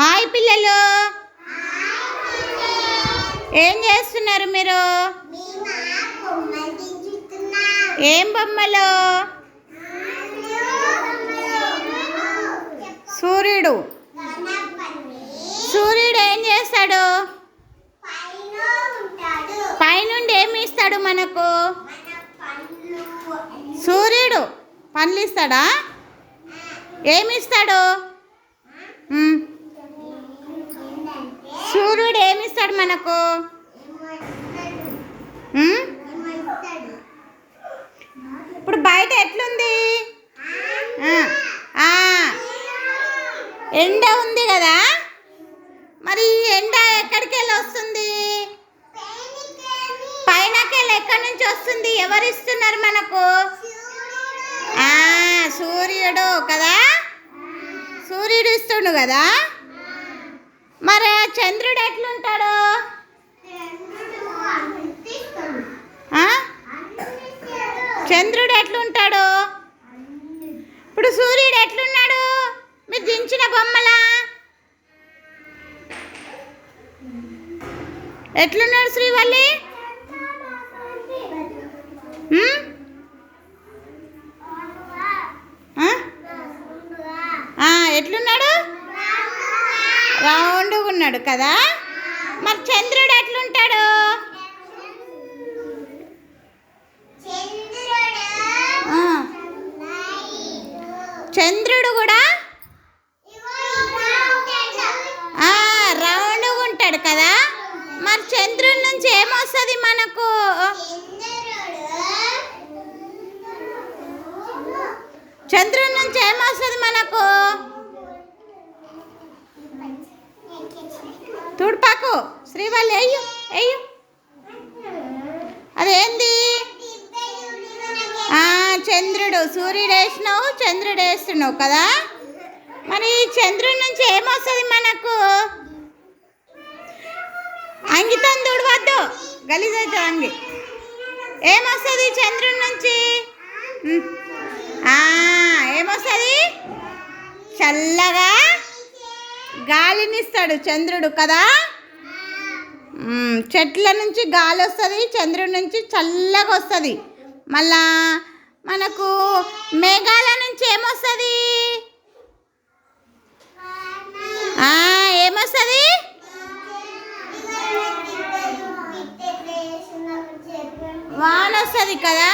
Hi పిల్లలు. ఏం చేస్తున్నారు మీరు? ఏం బొమ్మలు? సూర్యుడు. సూర్యుడు ఏం చేస్తాడు? పైనుండి ఏమి ఇస్తాడు మనకు? సూర్యుడు పండ్లు ఇస్తాడా? ఏమి ఇస్తాడు మనకు? ఇప్పుడు బయట ఎట్లుంది? ఎండ ఉంది కదా? మరి ఈ ఎండ ఎక్కడికి వెళ్ళి వస్తుంది? పైనకెళ్ళి ఎక్కడి నుంచి వస్తుంది? ఎవరు ఇస్తున్నారు మనకు? సూర్యుడు కదా? సూర్యుడు ఇస్తుండు కదా? మరి చంద్రుడు ఎట్లుంటాడు? చంద్రుడు ఎట్లుంటాడు? ఇప్పుడు సూర్యుడు ఎట్లున్నాడు? మీరు దించిన బొమ్మలా? ఎట్లున్నాడు శ్రీవల్లి? ఎట్లున్నాడు? రావు ఉన్నాడు కదా? మరి చంద్రుడు ఎట్లుంటాడు? చంద్రుడు కూడా? ఆ, రౌండ్గా ఉంటాడు కదా? మరి చంద్రుడి నుంచి ఏమొస్తుంది మనకు? చంద్రుడి నుంచి ఏమొస్తుంది మనకు? పాకు. శ్రీవల్లి అయ్యు అయ్యు అదేంది? చంద్రుడు. సూర్యుడు వేసినావు చంద్రుడు వేస్తున్నావు కదా? మరి చంద్రుడి నుంచి ఏమొస్తుంది మనకు? అంగితం తుడవద్దు. గలీజ్ అవుతుంది అంగి. ఏమొస్తుంది చంద్రుడి నుంచి? ఏమొస్తుంది? చల్లగా గాలినిస్తాడు చంద్రుడు కదా? చెట్ల నుంచి గాలి వస్తుంది చంద్రుడి నుంచి చల్లగా వస్తుంది మళ్ళా మనకు మేఘాల నుంచి ఏమొస్తుంది? ఏమొస్తుంది? వాన వస్తుంది కదా?